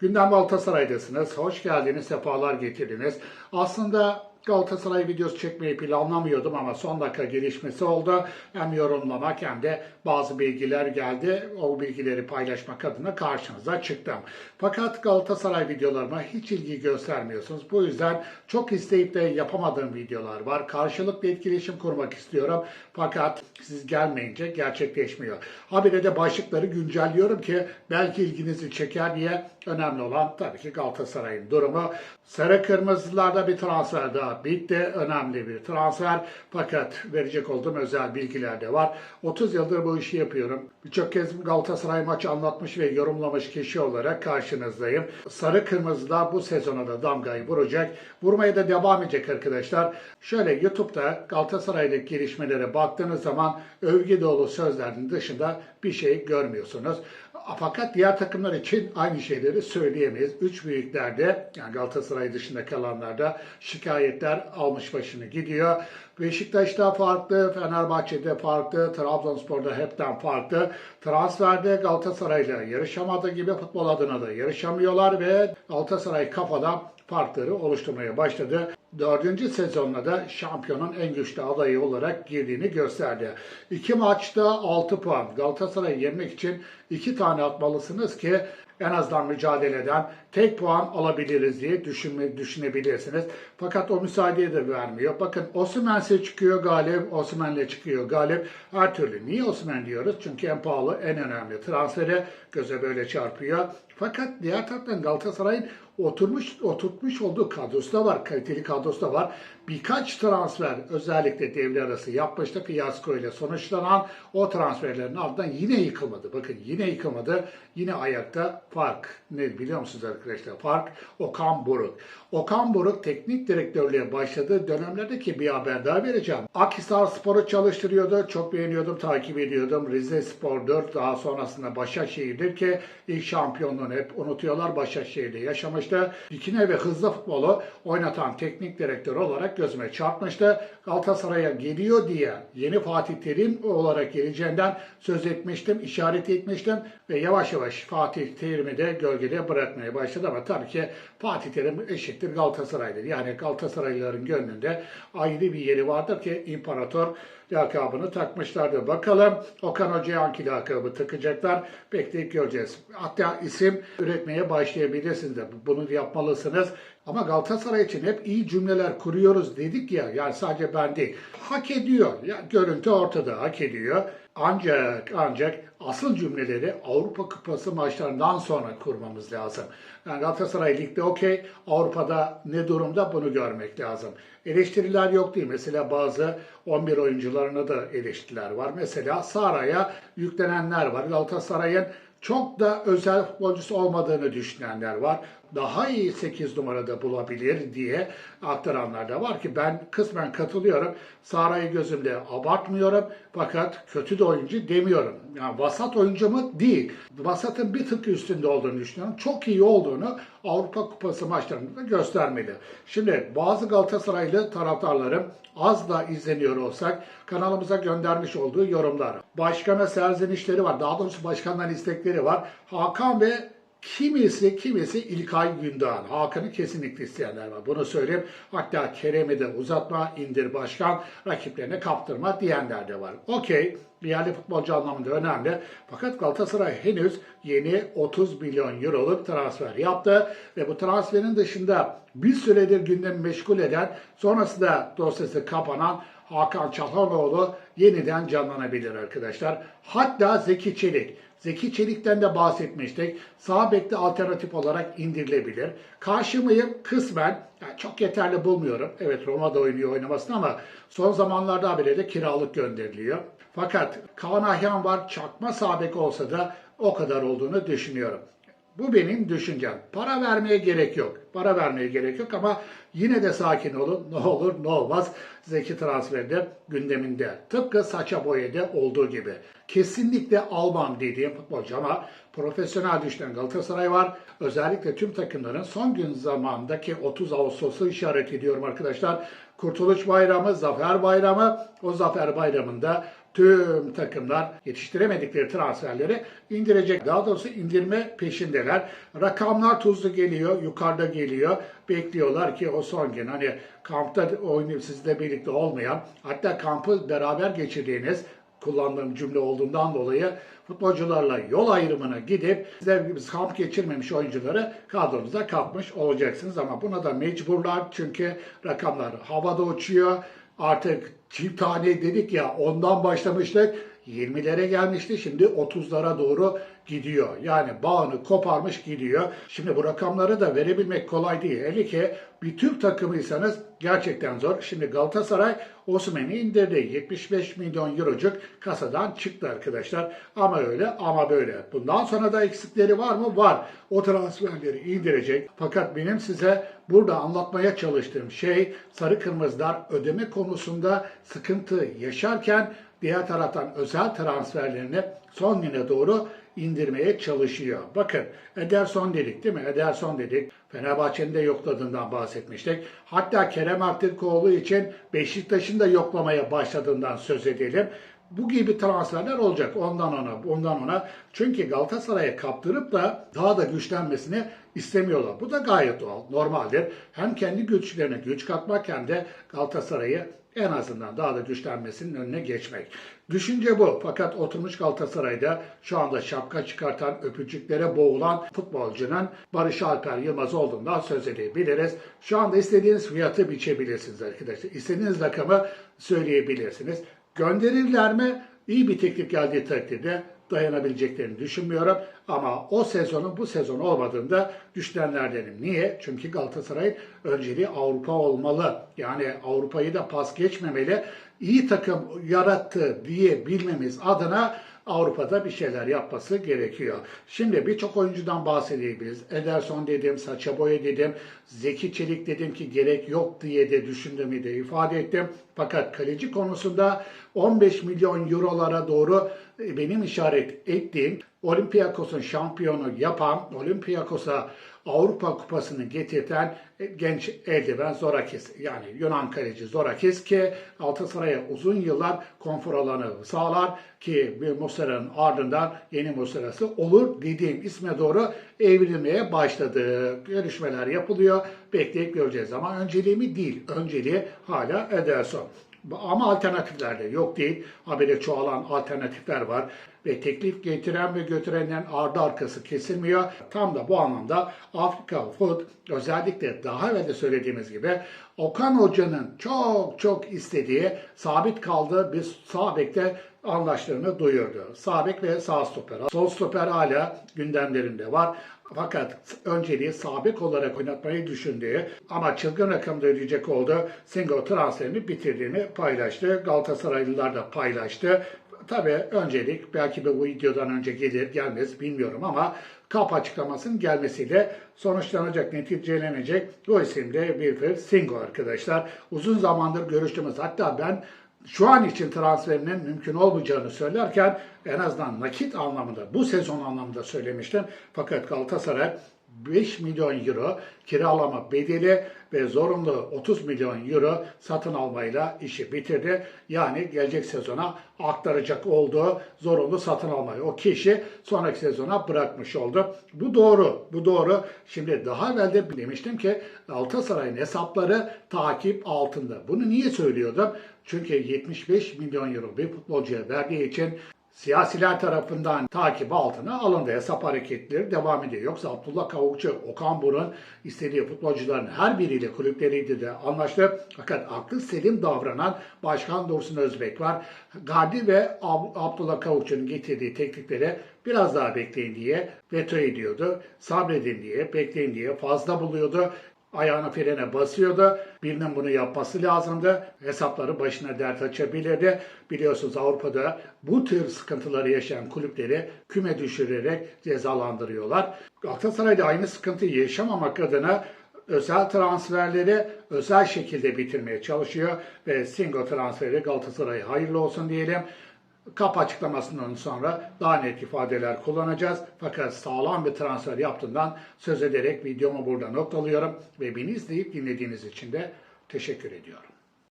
Gündem Galatasaray'dasınız. Hoş geldiniz, sefalar getirdiniz. Aslında Galatasaray videosu çekmeyi planlamıyordum ama son dakika gelişmesi oldu. Hem yorumlamak hem de bazı bilgiler geldi. O bilgileri paylaşmak adına karşınıza çıktım. Fakat Galatasaray videolarıma hiç ilgi göstermiyorsunuz. Bu yüzden çok isteyip de yapamadığım videolar var. Karşılıklı etkileşim kurmak istiyorum. Fakat siz gelmeyince gerçekleşmiyor. Habire de başlıkları güncelliyorum ki belki ilginizi çeker diye önemli olan tabii ki Galatasaray'ın durumu. Sarı Kırmızılarda bir transfer daha bitti. Önemli bir transfer. Fakat verecek olduğum özel bilgiler de var. 30 yıldır bu işi yapıyorum. Birçok kez Galatasaray maçı anlatmış ve yorumlamış kişi olarak karşınızdayım. Sarı Kırmızılar bu sezona da damgayı vuracak. Vurmaya da devam edecek arkadaşlar. Şöyle YouTube'da Galatasaray'daki gelişmelere baktığınız zaman övgü dolu sözlerin dışında bir şey görmüyorsunuz. Fakat diğer takımlar için aynı şeyleri söyleyemeyiz. Üç büyüklerde yani Galatasaray dışında kalanlarda şikayetler almış başını gidiyor. Beşiktaş'ta farklı, Fenerbahçe'de farklı, Trabzonspor'da hepten farklı. Transferde Galatasaray'la yarışamadığı gibi futbol adına da yarışamıyorlar ve Galatasaray kafadan farkları oluşturmaya başladı. Dördüncü sezonuna da şampiyonun en güçlü adayı olarak girdiğini gösterdi. İki maçta 6 puan. Galatasaray'ı yenmek için iki tane atmalısınız ki en azından mücadeleden tek puan alabiliriz diye düşünme, düşünebilirsiniz. Fakat o müsaadeyi de vermiyor. Bakın Osimhen'se çıkıyor galip, Osimhen'le çıkıyor galip. Her türlü. Niye Osimhen diyoruz? Çünkü en pahalı, en önemli transferi göze böyle çarpıyor. Fakat diğer taraftan Galatasaray'ın oturmuş oturtmuş olduğu kadrosu da var. Kaliteli kadrosu da var. Birkaç transfer özellikle devre arası yapmıştı. Fiyasko ile sonuçlanan o transferlerin ardından yine yıkılmadı. Bakın yine yıkılmadı. Yine ayakta fark. Ne biliyor musunuz arkadaşlar? Fark Okan Buruk. Okan Buruk teknik direktörlüğe başladığı dönemlerdeki bir haber daha vereceğim. Akhisar Spor'u çalıştırıyordu. Çok beğeniyordum, takip ediyordum. Rize Spor'dur. Daha sonrasında Başakşehir'dir ki ilk şampiyonluğunu hep unutuyorlar. Başakşehir'de yaşamıştı. Dikine ve hızlı futbolu oynatan teknik direktör olarak gözüme çarpmıştı. Galatasaray'a geliyor diye yeni Fatih Terim olarak geleceğinden söz etmiştim, işaret etmiştim ve yavaş yavaş Fatih Terim'i de gölgede bırakmaya başladı ama tabii ki Fatih Terim eşittir Galatasaray'dır. Yani Galatasaraylıların gönlünde ayrı bir yeri vardır ki imparator lakabını takmışlardı. Bakalım Okan Hoca'ya hangi lakabı takacaklar bekleyip göreceğiz. Hatta isim üretmeye başlayabilirsiniz de bunu yapmalısınız. Ama Galatasaray için hep iyi cümleler kuruyoruz dedik ya yani sadece ben değil. Hak ediyor. Ya, görüntü ortada hak ediyor. Ancak ancak asıl cümleleri Avrupa Kupası maçlarından sonra kurmamız lazım. Yani Galatasaray ligde okey, Avrupa'da ne durumda bunu görmek lazım. Eleştiriler yok değil. Mesela bazı 11 oyuncularına da eleştiriler var. Mesela Sara'ya yüklenenler var. Galatasaray'ın çok da özel futbolcusu olmadığını düşünenler var. Daha iyi 8 numarada bulabilir diye aktaranlar da var ki ben kısmen katılıyorum. Sara'yı gözümde abartmıyorum fakat kötü de oyuncu demiyorum. Yani vasat oyuncu mu? Değil. Vasatın bir tık üstünde olduğunu düşünüyorum. Çok iyi olduğunu Avrupa Kupası maçlarında göstermeli. Şimdi bazı Galatasaraylı taraftarlarım az da izleniyor olsak kanalımıza göndermiş olduğu yorumlar. Başkana serzenişleri var. Daha doğrusu başkandan istekleri var. Hakan ve Kimisi, kimisi İlkay Gündoğan. Hakan'ı kesinlikle isteyenler var. Bunu söyleyeyim. Hatta Kerem'i de uzatma, indir başkan, rakiplerine kaptırma diyenler de var. Okey, yerli futbolcu anlamında önemli. Fakat Galatasaray henüz yeni 30 milyon euroluk transfer yaptı. Ve bu transferin dışında bir süredir gündemi meşgul eden, sonrasında dosyası kapanan Hakan Çalhanoğlu yeniden canlanabilir arkadaşlar. Hatta Zeki Çelik. Zeki Çelik'ten de bahsetmiştik. Sağ bekte alternatif olarak indirilebilir. Karşı mıyım? Kısmen. Yani çok yeterli bulmuyorum. Evet Roma'da oynuyor oynamasını ama son zamanlarda bile de kiralık gönderiliyor. Fakat Kaan Ahyan var. Çakma sağ bek olsa da o kadar olduğunu düşünüyorum. Bu benim düşüncem. Para vermeye gerek yok. Para vermeye gerek yok ama yine de sakin olun. Ne olur ne olmaz. Zeki transferde gündeminde. Tıpkı Saça Boye'de olduğu gibi. Kesinlikle almam dediğim futbolcu ama profesyonel düşünen Galatasaray var. Özellikle tüm takımların son gün zamandaki 30 Ağustos'u işaret ediyorum arkadaşlar. Kurtuluş Bayramı, Zafer Bayramı. O Zafer Bayramı'nda tüm takımlar yetiştiremedikleri transferleri indirecek. Daha doğrusu indirme peşindeler. Rakamlar tuzlu geliyor, yukarıda geliyor. Bekliyorlar ki o son gün hani kampta oynayıp sizle birlikte olmayan hatta kampı beraber geçirdiğiniz kullandığım cümle olduğundan dolayı futbolcularla yol ayrımına gidip gibi kamp geçirmemiş oyuncuları kadronuza katmış olacaksınız ama buna da mecburlar çünkü rakamlar havada uçuyor. Artık çift tane dedik ya ondan başlamıştık. 20'lere gelmişti şimdi 30'lara doğru gidiyor. Yani bağını koparmış gidiyor. Şimdi bu rakamları da verebilmek kolay değil. Hele ki bir Türk takımıysanız gerçekten zor. Şimdi Galatasaray Osimhen'i indirdi. 75 milyon eurocuk kasadan çıktı arkadaşlar. Ama öyle ama böyle. Bundan sonra da eksikleri var mı? Var. O transferleri indirecek. Fakat benim size burada anlatmaya çalıştığım şey sarı kırmızılar ödeme konusunda sıkıntı yaşarken diğer taraftan özel transferlerini son güne doğru indirmeye çalışıyor. Bakın Ederson dedik değil mi? Ederson dedik. Fenerbahçe'nin de yokladığından bahsetmiştik. Hatta Kerem Aktürkoğlu için Beşiktaş'ın da yoklamaya başladığından söz edelim. Bu gibi transferler olacak ondan ona, ondan ona. Çünkü Galatasaray'a kaptırıp da daha da güçlenmesini istemiyorlar. Bu da gayet doğal, normaldir. Hem kendi güçlerine güç katmak hem de Galatasaray'ı en azından daha da güçlenmesinin önüne geçmek. Düşünce bu. Fakat oturmuş Galatasaray'da şu anda şapka çıkartan, öpücüklere boğulan futbolcunun Barış Alper Yılmaz olduğundan söz edebiliriz. Şu anda istediğiniz fiyatı biçebilirsiniz arkadaşlar. İstediğiniz rakamı söyleyebilirsiniz. Gönderirler mi? İyi bir teklif geldiği takdirde dayanabileceklerini düşünmüyorum. Ama o sezonun bu sezon olmadığında güçlenenlerdenim. Niye? Çünkü Galatasaray'ın önceliği Avrupa olmalı. Yani Avrupa'yı da pas geçmemeli. İyi takım yarattı diye bilmemiz adına Avrupa'da bir şeyler yapması gerekiyor. Şimdi birçok oyuncudan bahsedebiliriz. Ederson dedim, Saça Boya dedim, Zeki Çelik dedim ki gerek yok diye de düşündüğümü de ifade ettim. Fakat kaleci konusunda 15 milyon eurolara doğru e, benim işaret ettiğim Olympiakos'un şampiyonu yapan, Olympiakos'a Avrupa Kupası'nı getirten genç eldiven Zorakis. Yani Yunan kaleci Zorakis ki Galatasaray'a uzun yıllar konfor alanı sağlar ki bir Muslera'nın ardından yeni Muslera'sı olur dediğim isme doğru evrilmeye başladı. Görüşmeler yapılıyor. Bekleyip göreceğiz ama önceliğimi değil. Önceliği hala Ederson. Ama alternatifler de yok değil. Habire çoğalan alternatifler var. Ve teklif getiren ve götürenlerin ardı arkası kesilmiyor. Tam da bu anlamda Afrika Food özellikle daha evvel de söylediğimiz gibi Okan Hoca'nın çok çok istediği sabit kaldığı bir sağ bekte anlaştığını duyurdu. Sağ bek ve sağ stoper. Sol stoper hala gündemlerinde var. Fakat önceliği sabek olarak oynatmayı düşündüğü ama çılgın rakamda ödeyecek olduğu Singo transferini bitirdiğini paylaştı. Galatasaraylılar da paylaştı. Tabii öncelik belki bu videodan önce gelir gelmez bilmiyorum ama kap açıklamasının gelmesiyle sonuçlanacak, neticelenecek bu isimde Wilfried Singo arkadaşlar. Uzun zamandır görüştüğümüz hatta ben şu an için transferinin mümkün olmayacağını söylerken en azından nakit anlamında, bu sezon anlamında söylemiştim. Fakat Galatasaray 5 milyon euro kiralama bedeli ve zorunlu 30 milyon euro satın almayla işi bitirdi. Yani gelecek sezona aktaracak olduğu zorunlu satın almayı o kişi sonraki sezona bırakmış oldu. Bu doğru, bu doğru. Şimdi daha evvel de demiştim ki Galatasaray'ın hesapları takip altında. Bunu niye söylüyordum? Çünkü 75 milyon euro bir futbolcuya verdiği için siyasiler tarafından takip altına alındı. Hesap hareketleri devam ediyor. Yoksa Abdullah Kavukçu, Okan Burun istediği futbolcuların her biriyle kulüpleriyle de anlaştı. Fakat aklı selim davranan Başkan Dursun Özbek var. Gardi ve Ab- Abdullah Kavukçu'nun getirdiği teklifleri biraz daha bekleyin diye veto ediyordu. Sabredin diye, bekleyin diye fazla buluyordu ayağını frene basıyordu. Birinin bunu yapması lazımdı. Hesapları başına dert açabilirdi. Biliyorsunuz Avrupa'da bu tür sıkıntıları yaşayan kulüpleri küme düşürerek cezalandırıyorlar. Galatasaray'da aynı sıkıntıyı yaşamamak adına özel transferleri özel şekilde bitirmeye çalışıyor ve Singo transferi Galatasaray'a hayırlı olsun diyelim. Kap açıklamasından sonra daha net ifadeler kullanacağız. Fakat sağlam bir transfer yaptığından söz ederek videomu burada noktalıyorum ve beni izleyip dinlediğiniz için de teşekkür ediyorum.